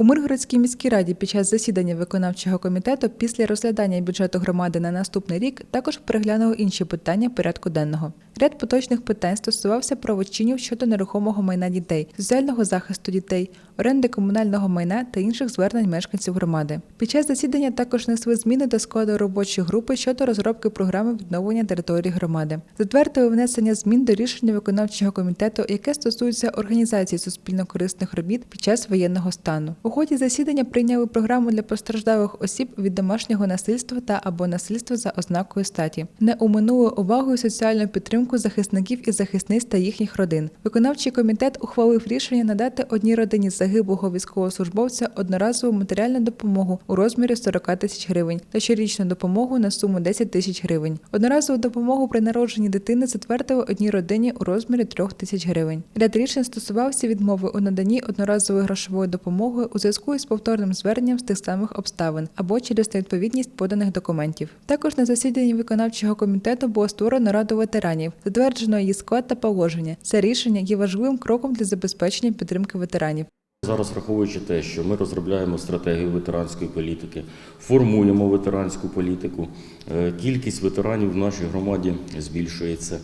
У Миргородській міській раді під час засідання виконавчого комітету після розглядання бюджету громади на наступний рік також переглянули інші питання порядку денного. Ряд поточних питань стосувався правочинів щодо нерухомого майна дітей, соціального захисту дітей, оренди комунального майна та інших звернень мешканців громади. Під час засідання також несли зміни до складу робочої групи щодо розробки програми відновлення території громади. Затвердили внесення змін до рішення виконавчого комітету, яке стосується організації суспільно-корисних робіт під час воєнного стану. У ході засідання прийняли програму для постраждалих осіб від домашнього насильства та або насильства за ознакою статі. Не уминули увагою соціальну підтримку захисників і захисниць та їхніх родин. Виконавчий комітет ухвалив рішення надати одній родині загиблого військовослужбовця одноразову матеріальну допомогу у розмірі 40 тисяч гривень та щорічну допомогу на суму 10 тисяч гривень. Одноразову допомогу при народженні дитини затвердили одній родині у розмірі 3 тисяч гривень. Ряд рішень стосувався відмови у наданні одноразової грошової допомоги у зв'язку із повторним зверненням з тих самих обставин або через невідповідність поданих документів. Також на засіданні виконавчого комітету було створено раду ветеранів, затверджено її склад та положення. Це рішення є важливим кроком для забезпечення підтримки ветеранів. Зараз враховуючи те, що ми розробляємо стратегію ветеранської політики, формуємо ветеранську політику, е, кількість ветеранів в нашій громаді збільшується.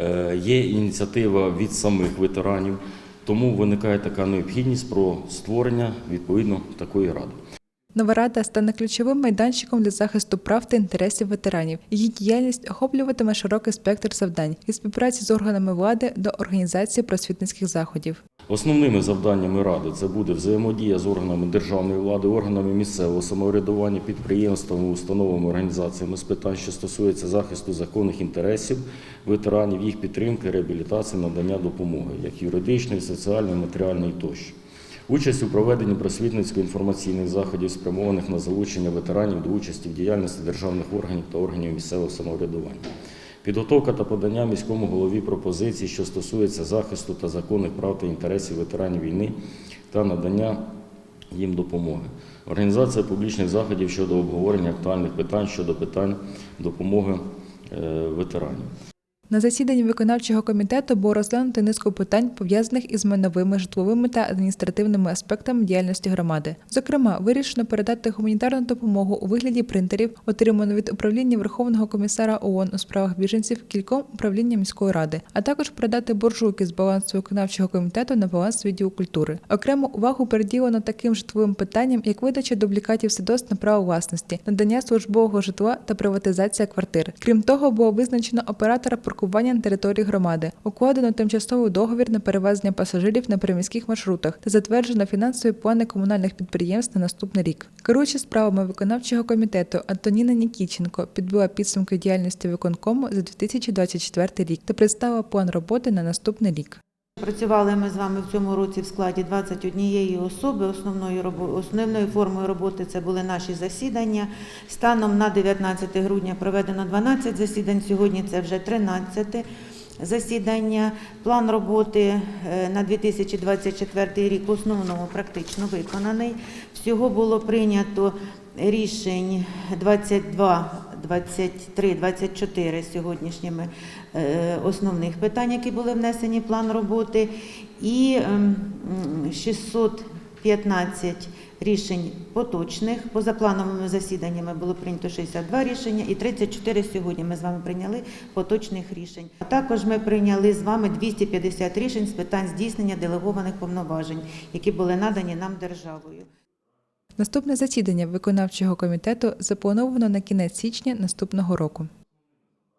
Е, Є ініціатива від самих ветеранів, тому виникає така необхідність про створення відповідно такої ради. Нова рада стане ключовим майданчиком для захисту прав та інтересів ветеранів. Її діяльність охоплюватиме широкий спектр завдань від співпраці з органами влади до організації просвітницьких заходів. Основними завданнями ради це буде взаємодія з органами державної влади, органами місцевого самоврядування, підприємствами, установами, організаціями з питань, що стосуються захисту законних інтересів ветеранів, їх підтримки, реабілітації, надання допомоги, як юридичної, соціальної, матеріальної тощо. Участь у проведенні просвітницько-інформаційних заходів, спрямованих на залучення ветеранів до участі в діяльності державних органів та органів місцевого самоврядування. Підготовка та подання міському голові пропозицій, що стосується захисту та законних прав та інтересів ветеранів війни та надання їм допомоги. Організація публічних заходів щодо обговорення актуальних питань щодо питань допомоги е, ветеранів. На засіданні виконавчого комітету було розглянути низку питань, пов'язаних із майновими, житловими та адміністративними аспектами діяльності громади. Зокрема, вирішено передати гуманітарну допомогу у вигляді принтерів, отриману від управління Верховного комісара ООН у справах біженців кільком управлінням міської ради, а також передати буржуйки з балансу виконавчого комітету на баланс відділу культури. Окрему увагу переділено таким житловим питанням, як видача дублікатів свідоцтв на право власності, надання службового житла та приватизація квартир. Крім того, було визначено оператора паркування на території громади, укладено тимчасовий договір на перевезення пасажирів на приміських маршрутах та затверджено фінансові плани комунальних підприємств на наступний рік. Керуючи справами виконавчого комітету Антоніна Нікіченко підбила підсумки діяльності виконкому за 2024 рік та представила план роботи на наступний рік. Працювали ми з вами в цьому році в складі 21 особи. Основною основною формою роботи це були наші засідання. Станом на 19 грудня проведено 12 засідань. Сьогодні це вже 13 засідання. План роботи е, на 2024 рік в основному практично виконаний. Всього було прийнято рішень 22 23, 24 сьогоднішніми е, основних питань, які були внесені в план роботи, і ем, м, 615 рішень поточних. Позаплановими засіданнями було прийнято 62 рішення і 34 сьогодні ми з вами прийняли поточних рішень. А також ми прийняли з вами 250 рішень з питань здійснення делегованих повноважень, які були надані нам державою. Наступне засідання виконавчого комітету заплановано на кінець січня наступного року.